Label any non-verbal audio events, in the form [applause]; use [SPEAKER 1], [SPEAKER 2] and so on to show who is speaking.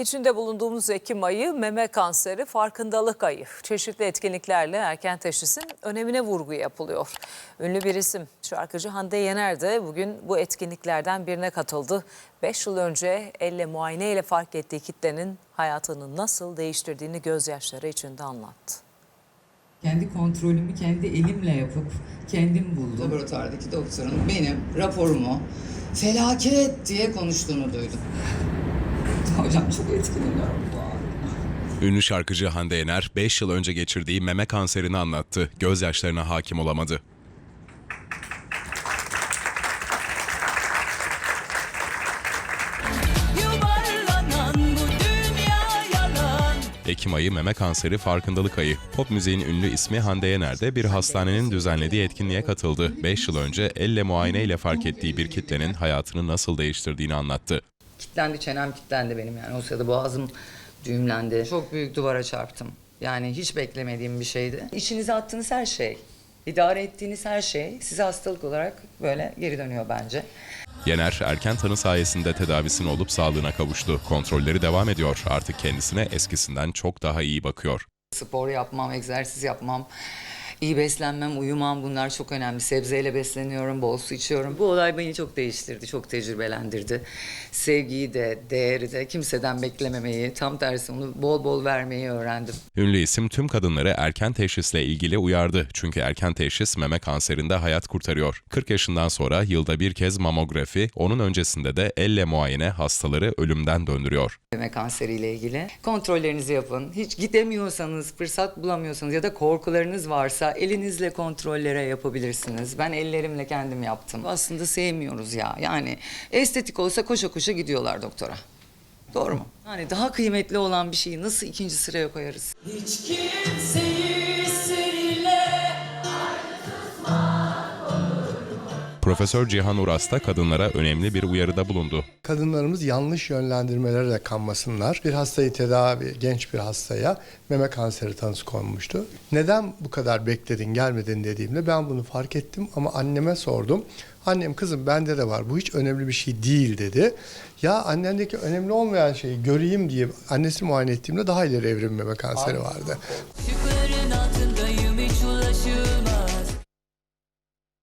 [SPEAKER 1] İçinde bulunduğumuz Ekim ayı meme kanseri farkındalık ayı. Çeşitli etkinliklerle erken teşhisin önemine vurgu yapılıyor. Ünlü bir isim şarkıcı Hande Yener de bugün bu etkinliklerden birine katıldı. 5 yıl önce elle muayene ile fark ettiği kitlenin hayatını nasıl değiştirdiğini gözyaşları içinde anlattı.
[SPEAKER 2] Kendi kontrolümü kendi elimle yapıp kendim buldum.
[SPEAKER 3] laboratuvardaki doktorun benim raporumu felaket diye konuştuğunu duydum. [laughs]
[SPEAKER 2] Hocam çok etkileniyorum bu an.
[SPEAKER 4] Ünlü şarkıcı Hande Yener 5 yıl önce geçirdiği meme kanserini anlattı. Gözyaşlarına hakim olamadı. Ekim ayı meme kanseri farkındalık ayı. Pop müziğin ünlü ismi Hande Yener de bir hastanenin düzenlediği etkinliğe katıldı. 5 yıl önce elle muayene ile fark ettiği bir kitlenin hayatını nasıl değiştirdiğini anlattı.
[SPEAKER 3] Kitlendi çenem kitlendi benim yani o sırada boğazım düğümlendi. Çok büyük duvara çarptım. Yani hiç beklemediğim bir şeydi. İçinize attığınız her şey, idare ettiğiniz her şey size hastalık olarak böyle geri dönüyor bence.
[SPEAKER 4] Yener erken tanı sayesinde tedavisini olup sağlığına kavuştu. Kontrolleri devam ediyor. Artık kendisine eskisinden çok daha iyi bakıyor.
[SPEAKER 3] Spor yapmam, egzersiz yapmam, iyi beslenmem, uyumam bunlar çok önemli. Sebzeyle besleniyorum, bol su içiyorum. Bu olay beni çok değiştirdi, çok tecrübelendirdi. Sevgiyi de, değeri de kimseden beklememeyi, tam tersi onu bol bol vermeyi öğrendim.
[SPEAKER 4] Ünlü isim tüm kadınları erken teşhisle ilgili uyardı. Çünkü erken teşhis meme kanserinde hayat kurtarıyor. 40 yaşından sonra yılda bir kez mamografi, onun öncesinde de elle muayene hastaları ölümden döndürüyor.
[SPEAKER 3] Meme kanseriyle ilgili. Kontrollerinizi yapın. Hiç gidemiyorsanız, fırsat bulamıyorsanız ya da korkularınız varsa elinizle kontrollere yapabilirsiniz. Ben ellerimle kendim yaptım. Aslında sevmiyoruz ya. Yani estetik olsa koşa koşa gidiyorlar doktora. Doğru mu? Yani daha kıymetli olan bir şeyi nasıl ikinci sıraya koyarız?
[SPEAKER 5] Hiç kimseyi
[SPEAKER 4] Profesör Cihan Uras da kadınlara önemli bir uyarıda bulundu.
[SPEAKER 6] Kadınlarımız yanlış yönlendirmelerle kanmasınlar. Bir hastayı tedavi, genç bir hastaya meme kanseri tanısı konmuştu. Neden bu kadar bekledin, gelmedin dediğimde ben bunu fark ettim ama anneme sordum. Annem kızım bende de var bu hiç önemli bir şey değil dedi. Ya annendeki önemli olmayan şeyi göreyim diye annesi muayene ettiğimde daha ileri evrim meme kanseri vardı.
[SPEAKER 5] Yukarın altında